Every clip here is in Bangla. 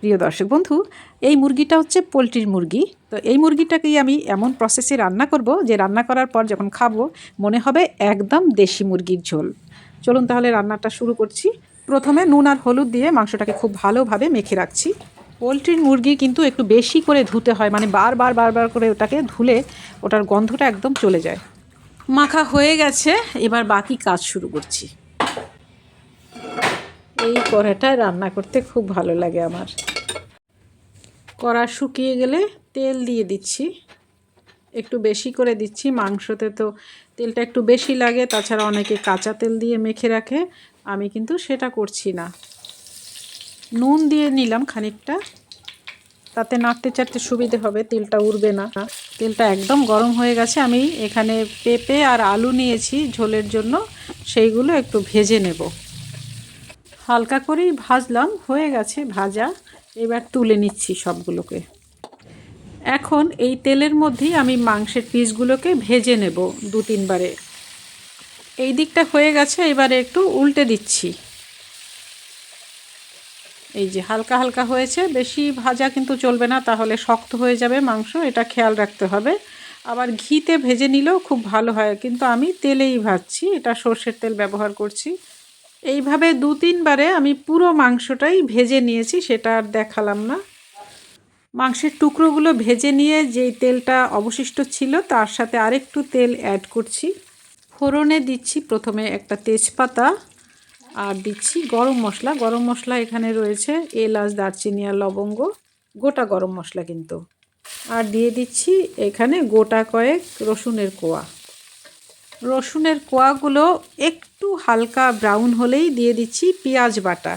প্রিয় দর্শক বন্ধু, এই মুরগিটা হচ্ছে পোলট্রির মুরগি। তো এই মুরগিটাকেই আমি এমন প্রসেসে রান্না করব যে রান্না করার পর যখন খাব, মনে হবে একদম দেশি মুরগির ঝোল। চলুন তাহলে রান্নাটা শুরু করছি। প্রথমে নুন আর হলুদ দিয়ে মাংসটাকে খুব ভালোভাবে মেখে রাখছি। পোলট্রির মুরগি কিন্তু একটু বেশি করে ধুতে হয় মানে বারবার বারবার করে ওটাকে ধুলে ওটার গন্ধটা একদম চলে যায়। মাখা হয়ে গেছে, এবার বাকি কাজ শুরু করছি। এই কড়াটা রান্না করতে খুব ভালো লাগে আমার। কড়া শুকিয়ে গেলে তেল দিয়ে দিচ্ছি। একটু বেশি করে দিচ্ছি, মাংসতে তো তেলটা একটু বেশি লাগে, তাছাড়া অনেকে কাঁচা তেল দিয়ে মেখে রাখে, আমি কিন্তু সেটা করছি না। নুন দিয়ে নিলাম খানিকটা, তাতে নাড়তে চাড়তে সুবিধে হবে, তেলটা উড়বে না। তেলটা একদম গরম হয়ে গেছে, আমি এখানে পেঁপে আর আলু নিয়েছি, ঝোলের জন্য সেইগুলো একটু ভেজে নেব। হালকা করেই ভাজলাম, হয়ে গেছে ভাজা। এবার তুলে নিচ্ছি সবগুলোকে। এখন এই তেলের মধ্যেই আমি মাংসের পিসগুলোকে ভেজে নেব দু তিনবারে। এই দিকটা হয়ে গেছে, এবারে একটু উল্টে দিচ্ছি। এই যে হালকা হালকা হয়েছে, বেশি ভাজা কিন্তু চলবে না, তাহলে শক্ত হয়ে যাবে মাংস, এটা খেয়াল রাখতে হবে। আবার ঘিতে ভেজে নিলেও খুব ভালো হয়, কিন্তু আমি তেলেই ভাজছি, এটা সর্ষের তেল ব্যবহার করছি। এইভাবে দু তিনবারে আমি পুরো মাংসটাই ভেজে নিয়েছি, সেটা আর দেখালাম না। মাংসের টুকরোগুলো ভেজে নিয়ে যেই তেলটা অবশিষ্ট ছিল, তার সাথে আরেকটু তেল অ্যাড করছি। ফোড়নে দিচ্ছি প্রথমে একটা তেজপাতা আর দিচ্ছি গরম মশলা। গরম মশলা এখানে রয়েছে এলাচ, দারচিনি আর লবঙ্গ, গোটা গরম মশলা কিন্তু। আর দিয়ে দিচ্ছি এখানে গোটা কয়েক রসুনের কোয়া। রসুনের কোয়াগুলো একটু হালকা ব্রাউন হলেই দিয়ে দিচ্ছি পেঁয়াজ বাটা।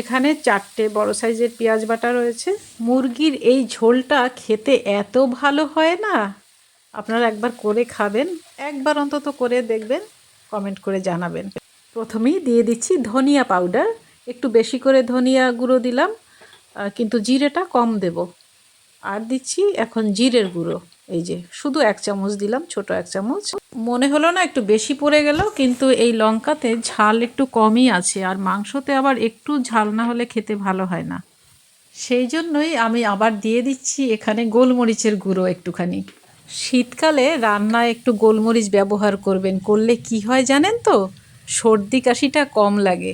এখানে চারটে বড় সাইজের পেঁয়াজ বাটা রয়েছে। মুরগির এই ঝোলটা খেতে এত ভালো হয় না? আপনারা একবার করে খাবেন, একবার অন্তত করে দেখবেন, কমেন্ট করে জানাবেন। প্রথমেই দিয়ে দিচ্ছি ধনিয়া পাউডার। একটু বেশি করে ধনিয়া গুঁড়ো দিলাম কিন্তু জিরেটা কম দেব। আর দিচ্ছি এখন জিরের গুঁড়ো। এই যে, শুধু এক চামচ দিলাম, ছোট এক চামচ। মনে হলো না একটু বেশি পড়ে গেল, কিন্তু এই লঙ্কাতে ঝাল একটু কমই আছে, আর মাংসতে আবার একটু ঝাল না হলে খেতে ভালো হয় না। সেই জন্যই আমি আবার দিয়ে দিচ্ছি এখানে গোলমরিচের গুঁড়ো একটুখানি। শীতকালে রান্নায় একটু গোলমরিচ ব্যবহার করবেন, করলে কি হয় জানেন তো? সর্দি কাশিটা কম লাগে।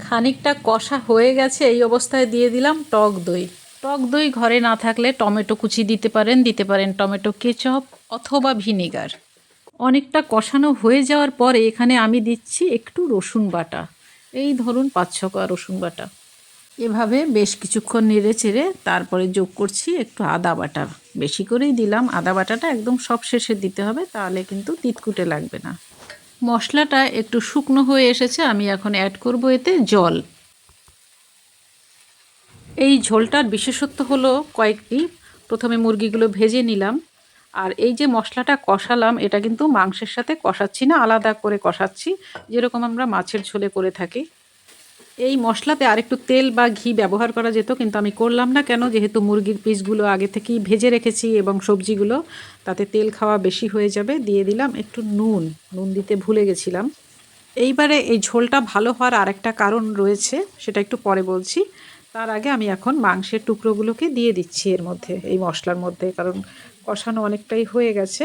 খানিকটা কষা হয়ে গেছে, এই অবস্থায় দিয়ে দিলাম টক দই। টক দই ঘরে না থাকলে টমেটো কুচি দিতে পারেন দিতে পারেন টমেটো কেচপ অথবা ভিনেগার। অনেকটা কষানো হয়ে যাওয়ার পরে এখানে আমি দিচ্ছি একটু রসুন বাটা। এই ধরুন পাঁচ ছকা রসুন বাটা। এভাবে বেশ কিছুক্ষণ নেড়ে চেড়ে তারপরে যোগ করছি একটু আদা বাটা। বেশি করেই দিলাম, আদা বাটাটা একদম সব শেষে দিতে হবে, তাহলে কিন্তু তিতকুটে লাগবে না। মশলাটা একটু শুকনো হয়ে এসেছে, আমি এখন অ্যাড করব এতে জল। এই ঝোলটার বিশেষত্ব হলো কয়েকটি। প্রথমে মুরগিগুলো ভেজে নিলাম। আর এই যে মশলাটা কষালাম, এটা কিন্তু মাংসের সাথে কষাচ্ছি না, আলাদা করে কষাচ্ছি, যেরকম আমরা মাছের ঝোলে করে থাকি। এই মশলাতে আরেকটু তেল বা ঘি ব্যবহার করা যেত, কিন্তু আমি করলাম না কেন, যেহেতু মুরগির পিসগুলো আগে থেকেই ভেজে রেখেছি এবং সবজিগুলো তাতে তেল খাওয়া বেশি হয়ে যাবে, দিয়ে দিলাম একটু নুন নুন দিতে ভুলে গেছিলাম। এইবারে এই ঝোলটা ভালো হওয়ার আরেকটা কারণ রয়েছে, সেটা একটু পরে বলছি। তার আগে আমি এখন মাংসের টুকরোগুলোকে দিয়ে দিচ্ছি এর মধ্যে, এই মশলার মধ্যে, কারণ কষানো অনেকটাই হয়ে গেছে।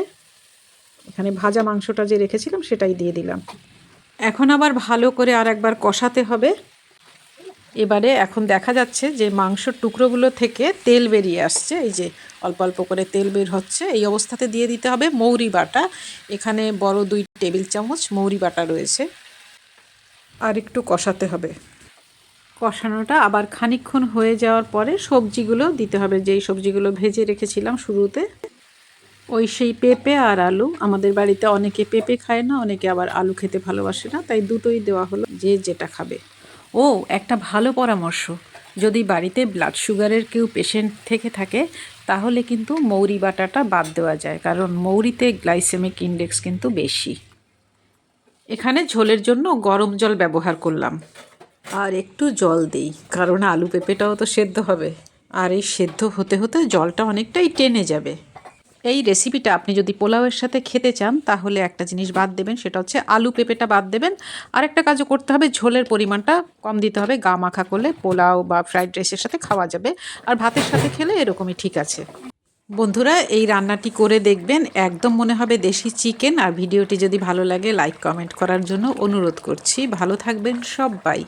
এখানে ভাজা মাংসটা যে রেখেছিলাম সেটাই দিয়ে দিলাম। এখন আবার ভালো করে আর একবার কষাতে হবে। এবারে এখন দেখা যাচ্ছে যে মাংসর টুকরোগুলো থেকে তেল বেরিয়ে আসছে, এই যে অল্প অল্প করে তেল বের হচ্ছে। এই অবস্থাতে দিয়ে দিতে হবে মৌরি বাটা। এখানে বড় দুই টেবিল চামচ মৌরি বাটা রয়েছে। আর একটু কষাতে হবে। কষানোটা আবার খানিক্ষণ হয়ে যাওয়ার পরে সবজিগুলো দিতে হবে। যেই সবজিগুলো ভেজে রেখেছিলাম শুরুতে, ওই সেই পেঁপে আর আলু। আমাদের বাড়িতে অনেকে পেঁপে খায় না, অনেকে আবার আলু খেতে ভালোবাসে না, তাই দুটোই দেওয়া হলো যে যেটা খাবে। ও, একটা ভালো পরামর্শ। যদি বাড়িতে ব্লাড সুগারের কেউ পেশেন্ট থেকে থাকে, তাহলে কিন্তু মৌরি বাটাটা বাদ দেওয়া যায়, কারণ মৌরিতে গ্লাইসেমিক ইন্ডেক্স কিন্তু বেশি। এখানে ঝোলের জন্য গরম জল ব্যবহার করলাম। আর একটু জল দিই, কারণ আলু পেঁপেটাও তো সেদ্ধ হবে। আর এই সেদ্ধ হতে হতে জলটা অনেকটাই টেনে যাবে। এই রেসিপিটা আপনি যদি পোলাওয়ের সাথে খেতে চান, তাহলে একটা জিনিস বাদ দেবেন, সেটা হচ্ছে আলু পেঁপেটা বাদ দেবেন। আর একটা কাজও করতে হবে, ঝোলের পরিমাণটা কম দিতে হবে, গা মাখা করলে পোলাও বা ফ্রাইড রাইসের সাথে খাওয়া যাবে। আর ভাতের সাথে খেলে এরকমই ঠিক আছে। বন্ধুরা, এই রান্নাটি করে দেখবেন, একদম মনে হবে দেশি চিকেন আর ভিডিওটি যদি ভালো লাগে লাইক কমেন্ট করার জন্য অনুরোধ করছি। ভালো থাকবেন সবাই।